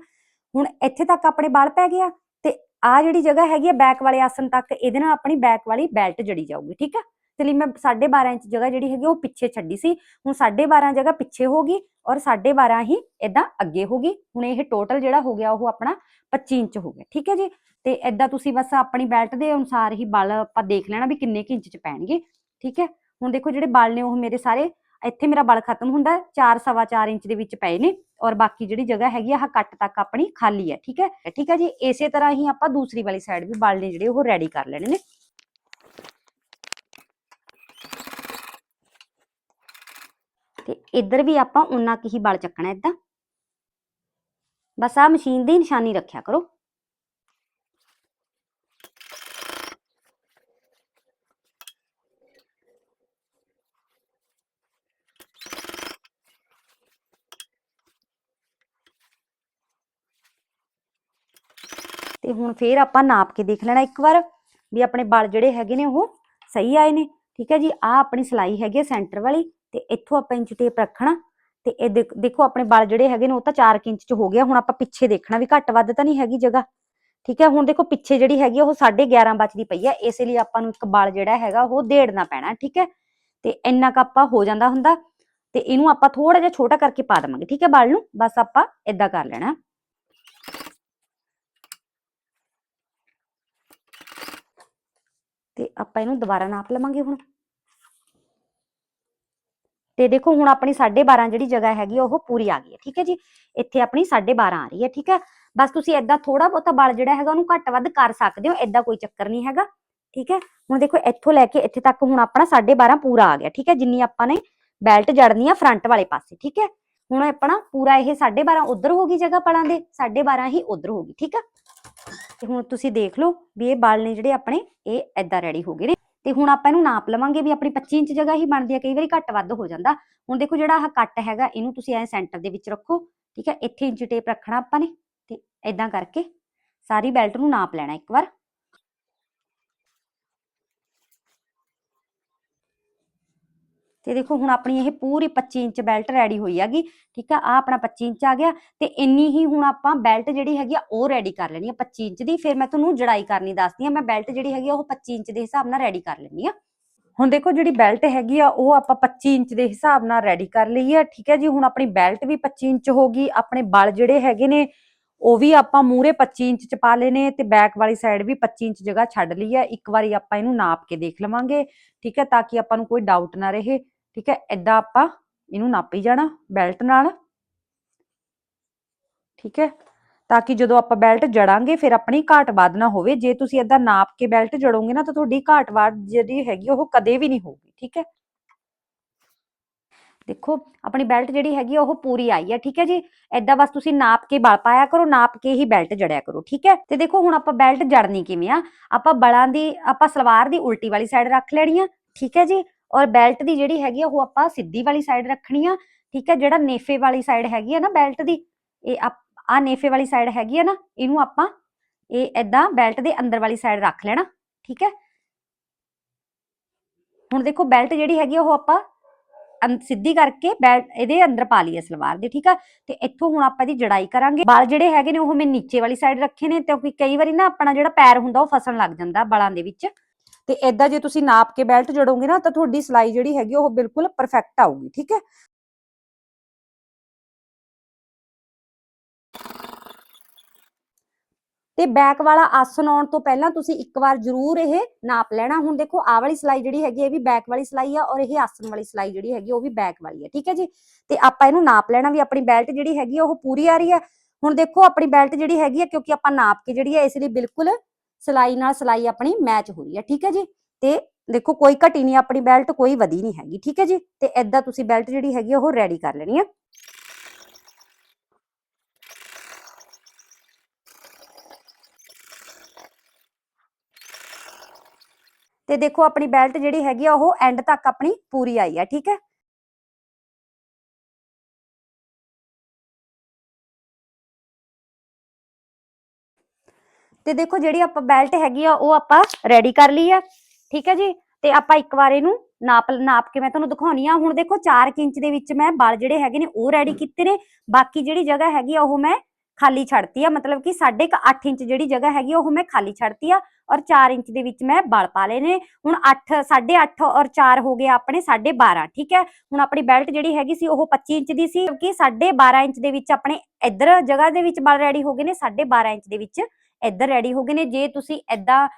ਹੁਣ ਇੱਥੇ ਤੱਕ ਆਪਣੇ ਬਲ ਪੈ ਗਿਆ ਤੇ ਆ ਜਿਹੜੀ ਜਗ੍ਹਾ ਹੈਗੀ ਆ ਬੈਕ ਵਾਲੇ ਆਸਨ ਤੱਕ, ਇਹਦੇ ਨਾਲ ਆਪਣੀ ਬੈਕ ਵਾਲੀ ਬੈਲਟ ਜੜੀ ਜਾਊਗੀ, ਠੀਕ ਆ? ਤੇ ਲਈ ਮੈਂ 12.5 ਇੰਚ ਜਗ੍ਹਾ ਜਿਹੜੀ ਹੈਗੀ ਉਹ ਪਿੱਛੇ ਛੱਡੀ ਸੀ। ਹੁਣ 12.5 ਜਗ੍ਹਾ ਪਿੱਛੇ ਹੋ ਗਈ ਔਰ 12.5 ਹੀ ਇਦਾਂ ਅੱਗੇ ਹੋ ਗਈ। ਹੁਣ ਇਹ ਟੋਟਲ ਜਿਹੜਾ ਹੋ ਗਿਆ, ਉਹ ਆਪਣਾ 25 ਇੰਚ ਹੋ ਗਿਆ, ਠੀਕ ਹੈ ਜੀ? ਤੇ ਇਦਾਂ ਤੁਸੀਂ ਬਸ ਆਪਣੀ ਬੈਲਟ ਦੇ ਅਨੁਸਾਰ ਹੀ ਬਲ ਆਪਾਂ ਦੇਖ ਲੈਣਾ ਵੀ ਕਿੰਨੇ ਕੁ ਇੰਚ ਚ ਪੈਣਗੇ, ਠੀਕ ਹੈ ਹੁਣ ਦੇਖੋ ਜਿਹੜੇ ਬਲ ਨੇ, ਉਹ ਮੇਰੇ ਸਾਰੇ ਇੱਥੇ ਮੇਰਾ ਬਲ ਖਤਮ ਹੁੰਦਾ 4 ਸਵਾ 4 ਇੰਚ ਦੇ ਵਿੱਚ ਪਏ ਨੇ ਔਰ ਬਾਕੀ ਜਿਹੜੀ ਜਗ੍ਹਾ ਹੈਗੀ ਆ, ਆਹ ਕੱਟ ਤੱਕ ਆਪਣੀ ਖਾਲੀ ਹੈ, ਠੀਕ ਹੈ? ਠੀਕ ਹੈ ਜੀ, ਇਸੇ ਤਰ੍ਹਾਂ ਹੀ ਆਪਾਂ ਦੂਸਰੀ ਵਾਲੀ ਸਾਈਡ ਵੀ ਬਲ ਨੇ ਜਿਹੜੇ ਉਹ ਰੈਡੀ ਕਰ ਲੈਣੇ ਨੇ। ਤੇ ਇੱਧਰ ਵੀ ਆਪਾਂ ਉਨਾ ਕੁ ਹੀ ਬਲ ਚੱਕਣਾ ਏਦਾਂ ਬਸ ਆ ਮਸ਼ੀਨ ਦੀ ਨਿਸ਼ਾਨੀ ਰੱਖਿਆ ਕਰੋ ਤੇ ਹੁਣ ਫੇਰ ਆਪਾਂ ਨਾਪ ਕੇ ਦੇਖ ਲੈਣਾ ਇੱਕ ਵਾਰ, ਵੀ ਆਪਣੇ ਬਲ ਜਿਹੜੇ ਹੈਗੇ ਨੇ ਉਹ ਸਹੀ ਆਏ ਨੇ। ਠੀਕ ਹੈ ਜੀ ਆ ਆਪਣੀ ਸਲਾਈ ਹੈਗੀ ਸੈਂਟਰ ਵਾਲੀ ਤੇ ਇੱਥੋਂ ਆਪਾਂ ਇੰਚ ਟੇਪ ਰੱਖਣਾ ਤੇ ਇਹ ਦੇਖੋ ਆਪਣੇ ਬਲ ਜਿਹੜੇ ਹੈਗੇ ਨੇ ਉਹ ਤਾਂ 4 ਇੰਚ ਚ ਹੋ ਗਿਆ ਹੁਣ ਆਪਾਂ ਪਿੱਛੇ ਦੇਖਣਾ ਵੀ ਘੱਟ ਵੱਧ ਤਾਂ ਨਹੀਂ ਹੈਗੀ ਜਗ੍ਹਾ। ਠੀਕ ਹੈ, ਹੁਣ ਦੇਖੋ ਪਿੱਛੇ ਜਿਹੜੀ ਹੈਗੀ ਆ ਉਹ 11.5 ਬਚਦੀ ਪਈ ਹੈ ਇਸੇ ਲਈ ਆਪਾਂ ਨੂੰ ਇੱਕ ਬਲ ਜਿਹੜਾ ਹੈਗਾ ਉਹ ਦੇੜਨਾ ਪੈਣਾ, ਠੀਕ ਹੈ। ਤੇ ਇੰਨਾ ਕੁ ਆਪਾਂ ਹੋ ਜਾਂਦਾ ਹੁੰਦਾ ਤੇ ਇਹਨੂੰ ਆਪਾਂ ਥੋੜਾ ਜਿਹਾ ਛੋਟਾ ਕਰਕੇ ਪਾ ਦੇਵਾਂਗੇ, ਠੀਕ ਹੈ, ਬਲ ਨੂੰ। ਬਸ ਆਪਾਂ ਇਦਾਂ ਕਰ ਲੈਣਾ। ਤੇ ਆਪਾਂ ਇਹਨੂੰ ਦੁਬਾਰਾ ਨਾਪ ਲਵਾਂਗੇ ਹੁਣ। ਤੇ ਦੇਖੋ ਹੁਣ ਆਪਣੀ 12.5 ਜਿਹੜੀ ਜਗ੍ਹਾ ਹੈਗੀ ਉਹ ਪੂਰੀ ਆ ਗਈ ਹੈ, ਠੀਕ ਹੈ ਜੀ? ਇੱਥੇ ਆਪਣੀ 12.5 ਆ ਰਹੀ ਹੈ, ਠੀਕ ਹੈ? ਬਸ ਤੁਸੀਂ ਏਦਾਂ ਥੋੜਾ ਬਹੁਤਾ ਬਲ ਜਿਹੜਾ ਹੈਗਾ, ਉਹਨੂੰ ਘੱਟ ਵੱਧ ਕਰ ਸਕਦੇ ਹੋ, ਏਦਾਂ ਕੋਈ ਚੱਕਰ ਨਹੀਂ ਹੈਗਾ, ਠੀਕ ਹੈ? ਹੁਣ ਦੇਖੋ ਇੱਥੋਂ ਲੈ ਕੇ ਇੱਥੇ ਤੱਕ ਹੁਣ ਆਪਣਾ 12.5 ਪੂਰਾ ਆ ਗਿਆ, ਠੀਕ ਹੈ? ਜਿੰਨੀ ਆਪਾਂ ਨੇ ਬੈਲਟ ਜੜਨੀ ਆ ਫਰੰਟ ਵਾਲੇ ਪਾਸੇ, ਠੀਕ ਹੈ? ਹੁਣ ਆਪਣਾ ਪੂਰਾ ਇਹ 12.5 ਉਧਰ ਹੋ ਗਈ ਜਗ੍ਹਾ ਪਲਾਂ ਦੇ 12.5 ਹੀ ਉਧਰ ਹੋ ਗਈ, ਠੀਕ ਹੈ? ਤੇ ਹੁਣ ਤੁਸੀਂ ਦੇਖ ਲਓ ਵੀ ਇਹ ਬਲ ਨੇ ਜਿਹੜੇ ਆਪਣੇ, ਇਹ ਏਦਾਂ ਰੈਡੀ ਹੋ ਗਏ ਨੇ। ਤੇ ਹੁਣ ਆਪਾਂ ਇਹਨੂੰ ਨਾਪ ਲਵਾਂਗੇ ਵੀ ਆਪਣੀ 25 ਇੰਚ ਜਗ੍ਹਾ ਹੀ ਬਣਦੀ ਹੈ ਕਈ ਵਾਰੀ ਘੱਟ ਵੱਧ ਹੋ ਜਾਂਦਾ। ਹੁਣ ਦੇਖੋ ਜਿਹੜਾ ਆਹ ਕੱਟ ਹੈਗਾ, ਇਹਨੂੰ ਤੁਸੀਂ ਐ ਸੈਂਟਰ ਦੇ ਵਿੱਚ ਰੱਖੋ, ਠੀਕ ਹੈ ਇੱਥੇ ਇੰਚ ਟੇਪ ਰੱਖਣਾ ਆਪਾਂ ਨੇ, ਤੇ ਇਦਾਂ ਕਰਕੇ ਸਾਰੀ ਬੈਲਟ ਨੂੰ ਨਾਪ ਲੈਣਾ ਇੱਕ ਵਾਰ। ਤੇ ਦੇਖੋ ਹੁਣ ਆਪਣੀ ਇਹ ਪੂਰੀ 25 ਇੰਚ ਬੈਲਟ ਰੈਡੀ ਹੋਈ ਹੈਗੀ, ਠੀਕ ਆ ਆ ਆਪਣਾ 25 ਇੰਚ ਆ ਗਿਆ ਤੇ ਇੰਨੀ ਹੀ ਹੁਣ ਆਪਾਂ ਬੈਲਟ ਜਿਹੜੀ ਹੈਗੀ ਆ ਉਹ ਰੈਡੀ ਕਰ ਲੈਣੀ ਆ 25 ਇੰਚ ਦੀ, ਫਿਰ ਮੈਂ ਤੁਹਾਨੂੰ ਜੜਾਈ ਕਰਨੀ ਦੱਸਦੀ ਆ, ਮੈਂ ਬੈਲਟ ਜਿਹੜੀ ਹੈਗੀ ਆ ਉਹ 25 ਇੰਚ ਦੇ ਹਿਸਾਬ ਨਾਲ ਰੈਡੀ ਕਰ ਲੈਣੀ ਆ। ਹੁਣ ਦੇਖੋ ਜਿਹੜੀ ਬੈਲਟ ਹੈਗੀ ਆ ਉਹ ਆਪਾਂ 25 ਇੰਚ ਦੇ ਹਿਸਾਬ ਨਾਲ ਰੈਡੀ ਕਰ ਲਈ ਆ, ਠੀਕ ਹੈ ਜੀ, ਹੁਣ ਆਪਣੀ ਬੈਲਟ ਵੀ 25 ਇੰਚ ਹੋ ਗਈ, ਆਪਣੇ ਬਲ ਜਿਹੜੇ ਹੈਗੇ ਨੇ ਉਹ ਵੀ ਆਪਾਂ ਮੂਰੇ 25 ਇੰਚ ਚ ਪਾ ਲਏ ਨੇ ਤੇ ਬੈਕ ਵਾਲੀ ਸਾਈਡ ਵੀ 25 ਇੰਚ ਜਗ੍ਹਾ ਛੱਡ ਲਈ ਆ, ਇੱਕ ਵਾਰੀ ਆਪਾਂ ਇਹਨੂੰ ਨਾਪ ਕੇ ਦੇਖ ਲਵਾਂਗੇ, ਠੀਕ ਹੈ ਤਾਂ ਕਿ ਆਪਾਂ ਨੂੰ ਕੋਈ ਡਾਊਟ ਨਾ ਰਹੇ। ਠੀਕ ਹੈ, ਏਦਾਂ ਆਪਾਂ ਇਹਨੂੰ ਨਾਪੀ ਜਾਣਾ ਬੈਲਟ ਨਾਲ। ਠੀਕ ਹੈ, ਤਾਂ ਕਿ ਜਦੋਂ ਆਪਾਂ ਬੈਲਟ ਜੜਾਂਗੇ, ਫਿਰ ਆਪਣੀ ਘਾਟ ਵੱਧ ਨਾ ਹੋਵੇ। ਜੇ ਤੁਸੀਂ ਏਦਾਂ ਨਾਪ ਕੇ ਬੈਲਟ ਜੜੋਗੇ ਨਾ, ਤਾਂ ਤੁਹਾਡੀ ਘਾਟ ਵੱਧ ਜਿਹੜੀ ਹੈਗੀ, ਉਹ ਕਦੇ ਵੀ ਨਹੀਂ ਹੋਊਗੀ, ਠੀਕ ਹੈ। ਦੇਖੋ, ਆਪਣੀ ਬੈਲਟ ਜਿਹੜੀ ਹੈਗੀ, ਉਹ ਪੂਰੀ ਆਈ ਹੈ ਠੀਕ ਹੈ ਜੀ। ਏਦਾਂ ਬਸ ਤੁਸੀਂ ਨਾਪ ਕੇ ਬਲ ਪਾਇਆ ਕਰੋ, ਨਾਪ ਕੇ ਹੀ ਬੈਲਟ ਜੜਿਆ ਕਰੋ, ਠੀਕ ਹੈ। ਤੇ ਦੇਖੋ, ਹੁਣ ਆਪਾਂ ਬੈਲਟ ਜੜਨੀ ਕਿਵੇਂ ਆ? ਆਪਾਂ ਬਲਾਂ ਦੀ, ਆਪਾਂ ਸਲਵਾਰ ਦੀ ਉਲਟੀ ਵਾਲੀ ਸਾਈਡ ਰੱਖ ਲੈਣੀ ਆ, ਠੀਕ ਹੈ ਜੀ। ਔਰ ਬੈਲਟ ਦੀ ਜਿਹੜੀ ਹੈਗੀ ਆ, ਉਹ ਆਪਾਂ ਸਿੱਧੀ ਵਾਲੀ ਸਾਈਡ ਰੱਖਣੀ ਆ, ਠੀਕ ਹੈ ਜਿਹੜਾ ਨੇਫੇ ਵਾਲੀ ਸਾਈਡ ਹੈਗੀ ਆ ਨਾ ਬੈਲਟ ਦੀ, ਇਹ ਆ ਨੇਫੇ ਵਾਲੀ ਸਾਈਡ ਹੈਗੀ ਆ ਨਾ, ਇਹਨੂੰ ਆਪਾਂ ਇਹ ਏਦਾਂ ਬੈਲਟ ਦੇ ਅੰਦਰ ਵਾਲੀ ਸਾਈਡ ਰੱਖ ਲੈਣਾ, ਠੀਕ ਹੈ ਹੁਣ ਦੇਖੋ, ਬੈਲਟ ਜਿਹੜੀ ਹੈਗੀ ਆ, ਉਹ ਆਪਾਂ ਸਿੱਧੀ ਕਰਕੇ ਬੈਲਟ ਇਹਦੇ ਅੰਦਰ ਪਾ ਲਈਏ ਸਲਵਾਰ ਦੇ, ਠੀਕ ਆ? ਤੇ ਇੱਥੋਂ ਹੁਣ ਆਪਾਂ ਇਹਦੀ ਜੜਾਈ ਕਰਾਂਗੇ। ਬਾਲ ਜਿਹੜੇ ਹੈਗੇ ਨੇ, ਉਹ ਮੈਂ ਨੀਚੇ ਵਾਲੀ ਸਾਈਡ ਰੱਖੇ ਨੇ, ਕਿਉਂਕਿ ਕਈ ਵਾਰੀ ਨਾ ਆਪਣਾ ਜਿਹੜਾ ਪੈਰ ਹੁੰਦਾ, ਉਹ ਫਸਣ ਲੱਗ ਜਾਂਦਾ ਬਲਾਂ ਦੇ ਵਿੱਚ। ਤੇ ਏਦਾਂ ਜੇ ਤੁਸੀਂ ਨਾਪ ਕੇ ਬੈਲਟ ਜੜੋਗੇ ਨਾ ਤਾਂ ਤੁਹਾਡੀ ਸਿਲਾਈ ਜਿਹੜੀ ਹੈਗੀ ਉਹ ਬਿਲਕੁਲ ਪਰਫੈਕਟ ਆਊਗੀ ਠੀਕ ਹੈ? ਤੇ ਬੈਕ ਵਾਲਾ ਆਸਨ ਆਉਣ ਤੋਂ ਪਹਿਲਾਂ ਤੁਸੀਂ ਇੱਕ ਵਾਰ ਜ਼ਰੂਰ ਇਹ ਨਾਪ ਲੈਣਾ। ਹੁਣ ਦੇਖੋ ਆ ਵਾਲੀ ਸਿਲਾਈ ਜਿਹੜੀ ਹੈਗੀ ਇਹ ਵੀ ਬੈਕ ਵਾਲੀ ਸਿਲਾਈ ਆ ਔਰ ਇਹ ਆਸਨ ਵਾਲੀ ਸਿਲਾਈ ਜਿਹੜੀ ਹੈਗੀ ਉਹ ਵੀ ਬੈਕ ਵਾਲੀ ਹੈ ਠੀਕ ਹੈ ਜੀ? ਤੇ ਆਪਾਂ ਇਹਨੂੰ ਨਾਪ ਲੈਣਾ ਵੀ ਆਪਣੀ ਬੈਲਟ ਜਿਹੜੀ ਹੈਗੀ ਆ, ਉਹ ਪੂਰੀ ਆ ਰਹੀ ਹੈ ਹੁਣ ਦੇਖੋ ਆਪਣੀ ਬੈਲਟ ਜਿਹੜੀ ਹੈਗੀ ਆ ਉਹ ਪੂਰੀ ਆ ਰਹੀ ਹੈ ਕਿਉਂਕਿ ਆਪਾਂ ਨਾਪ ਕੇ ਜਿਹੜੀ ਹੈ ਇਸ ਲਈ ਬਿਲਕੁਲ 25 ਇੰਚ ਜਿਹੜੀ ਹੈਗੀ ਆ ਉਹ 25 ਇੰਚ ਦੇ ਹਿਸਾਬ ਨਾਲ ਰੈਡੀ ਕਰ ਲੈਣੀ ਆ 25 ਇੰਚ ਦੀ ਬੈਲਟ ਜਿਹੜੀ ਹੈਗੀ ਆ ਉਹ 25 ਇੰਚ ਦੀ ਰੈਡੀ ਕਰ ਲੈਣੀ ਆ ਠੀਕ ਹੈ ਜੀ ਤੇ ਆਪਾਂ ਇਹਨੂੰ ਨਾਪ ਲੈਣਾ ਵੀ ਆਪਣੀ ਬੈਲਟ ਜਿਹੜੀ ਹੈਗੀ ਉਹ ਪੂਰੀ ਆ ਰਹੀ ਹੈ ਹੁਣ ਦੇਖੋ ਆਪਣੀ ਬੈਲਟ ਜਿਹੜੀ ਹੈਗੀ ਆ ਹੈ ਕਿਉਂਕਿ ਆਪਾਂ ਨਾਪ ਕੇ ਜਿਹੜੀ ਹੈ ਇਸ ਲਈ ਬਿਲਕੁਲ ਸਲਾਈ ਨਾਲ ਸਲਾਈ ਆਪਣੀ ਮੈਚ ਹੋ ਰਹੀ ਹੈ, ਠੀਕ ਹੈ ਜੀ? ਤੇ ਦੇਖੋ ਕੋਈ ਘਟੀ ਨਹੀਂ, ਆਪਣੀ ਬੈਲਟ ਕੋਈ ਵਧੀ ਨਹੀਂ ਹੈਗੀ, ਠੀਕ ਹੈ ਜੀ? ਤੇ ਐਦਾਂ ਤੁਸੀਂ ਬੈਲਟ ਜਿਹੜੀ ਹੈਗੀ ਆ ਉਹ ਰੈਡੀ ਕਰ ਲੈਣੀ ਆ। ਤੇ ਦੇਖੋ ਆਪਣੀ ਬੈਲਟ ਜਿਹੜੀ ਹੈਗੀ ਆ ਉਹ ਐਂਡ ਤੱਕ ਆਪਣੀ ਪੂਰੀ ਆਈ ਆ, ਠੀਕ ਹੈ? ਤੇ ਦੇਖੋ ਜਿਹੜੀ ਆਪਾਂ ਬੈਲਟ ਹੈਗੀ ਆ, ਉਹ ਆਪਾਂ ਰੈਡੀ ਕਰ ਲਈ ਆ। ਠੀਕ ਹੈ ਜੀ? ਤੇ ਆਪਾਂ ਇੱਕ ਵਾਰ ਇਹਨੂੰ ਨਾਪ ਨਾਪ ਕੇ ਮੈਂ ਤੁਹਾਨੂੰ ਦਿਖਾਉਣੀ ਆ। ਹੁਣ ਦੇਖੋ 4 ਇੰਚ ਦੇ ਵਿੱਚ ਮੈਂ ਬਲ ਜਿਹੜੇ ਹੈਗੇ ਨੇ, ਉਹ ਰੈਡੀ ਕੀਤੇ ਨੇ। ਬਾਕੀ ਜਿਹੜੀ ਜਗ੍ਹਾ ਹੈਗੀ ਆ, ਉਹ ਮੈਂ ਖਾਲੀ ਛੱਡਤੀ ਆ। ਮਤਲਬ ਕਿ 8.5 ਇੰਚ ਜਿਹੜੀ ਜਗ੍ਹਾ ਹੈਗੀ ਆ, ਉਹ ਮੈਂ ਖਾਲੀ ਛੱਡਤੀ ਆ ਔਰ 4 ਇੰਚ ਦੇ ਵਿੱਚ ਮੈਂ ਬਲ ਪਾ ਲਏ ਨੇ। ਹੁਣ 8 8.5 ਔਰ 4 ਹੋ ਗਏ ਆਪਣੇ 12.5 ਠੀਕ ਹੈ? ਹੁਣ ਆਪਣੀ ਬੈਲਟ ਜਿਹੜੀ ਹੈਗੀ ਸੀ, ਉਹ 25 ਇੰਚ ਦੀ ਸੀ। ਕਿ 12.5 ਇੰਚ ਦੇ ਵਿੱਚ ਆਪਣੇ ਇੱਧਰ ਜਗ੍ਹਾ ਦੇ ਵਿੱਚ ਬਲ ਰੈਡੀ ਹੋ ਗਏ ਨੇ 12.5 ਇੰਚ ਦੇ ਵਿੱਚ ਇੱਧਰ ਰੈਡੀ ਹੋ ਗਏ ਨੇ, ਜੇ ਤੁਸੀਂ ਐਦਾਂ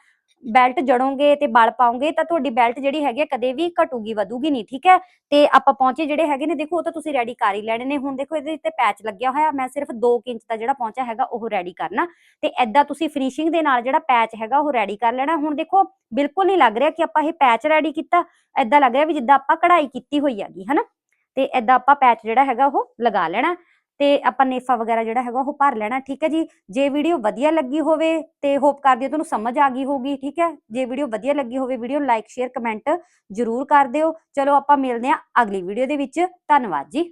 ਬੈਲਟ ਜੜੋਗੇ ਤੇ ਬਲ ਪਾਓਗੇ ਤਾਂ ਤੁਹਾਡੀ ਬੈਲਟ ਜਿਹੜੀ ਹੈਗੀ ਕਦੇ ਵੀ ਘਟੂਗੀ, ਵਧੂਗੀ ਨਹੀਂ, ਠੀਕ ਹੈ? ਤੇ ਆਪਾਂ ਪਹੁੰਚੇ ਜਿਹੜੇ ਹੈਗੇ ਨੇ, ਦੇਖੋ ਉਹ ਤਾਂ ਤੁਸੀਂ ਰੈਡੀ ਕਰ ਹੀ ਲੈਣੇ ਨੇ। ਹੁਣ ਦੇਖੋ ਇਹਦੇ ਉੱਤੇ ਪੈਚ ਲੱਗਿਆ ਹੋਇਆ, ਮੈਂ ਸਿਰਫ 2 ਇੰਚ ਦਾ ਜਿਹੜਾ ਪਹੁੰਚਾ ਹੈਗਾ, ਉਹ ਰੈਡੀ ਕਰਨਾ। ਤੇ ਐਦਾਂ ਤੁਸੀਂ ਫਿਨਿਸ਼ਿੰਗ ਦੇ ਨਾਲ ਜਿਹੜਾ ਪੈਚ ਹੈਗਾ, ਉਹ ਰੈਡੀ ਕਰ ਲੈਣਾ। ਹੁਣ ਦੇਖੋ, ਬਿਲਕੁਲ ਨਹੀਂ ਲੱਗ ਰਿਹਾ ਕਿ ਆਪਾਂ ਇਹ ਪੈਚ ਰੈਡੀ ਕੀਤਾ। ਐਦਾਂ ਲੱਗ ਰਿਹਾ ਵੀ ਜਿੱਦਾਂ ਆਪਾਂ ਕਢਾਈ ਕੀਤੀ ਹੋਈ ਹੈਗੀ, ਹਨਾ? ਤੇ ਐਦਾਂ ਆਪਾਂ ਪੈਚ ਜਿਹੜਾ ਹੈਗਾ, ਉਹ ਲਗਾ ਲੈਣਾ। ਤੇ ਆਪਾਂ ਨੇਫਾ ਵਗੈਰਾ ਜਿਹੜਾ ਹੈਗਾ ਉਹ ਭਰ ਲੈਣਾ, ਠੀਕ ਹੈ ਜੀ? ਜੇ ਵੀਡੀਓ ਵਧੀਆ ਲੱਗੀ ਹੋਵੇ ਤੇ ਹੋਪ ਕਰਦੀ ਹਾਂ ਤੁਹਾਨੂੰ ਸਮਝ ਆ ਗਈ ਹੋਊਗੀ, ਠੀਕ ਹੈ? ਜੇ ਵੀਡੀਓ ਵਧੀਆ ਲੱਗੀ ਹੋਵੇ ਵੀਡੀਓ ਲਾਈਕ ਸ਼ੇਅਰ ਕਮੈਂਟ ਜ਼ਰੂਰ ਕਰ ਦਿਓ। ਚਲੋ ਆਪਾਂ ਮਿਲਦੇ ਹਾਂ ਅਗਲੀ ਵੀਡੀਓ ਦੇ ਵਿੱਚ। ਧੰਨਵਾਦ ਜੀ।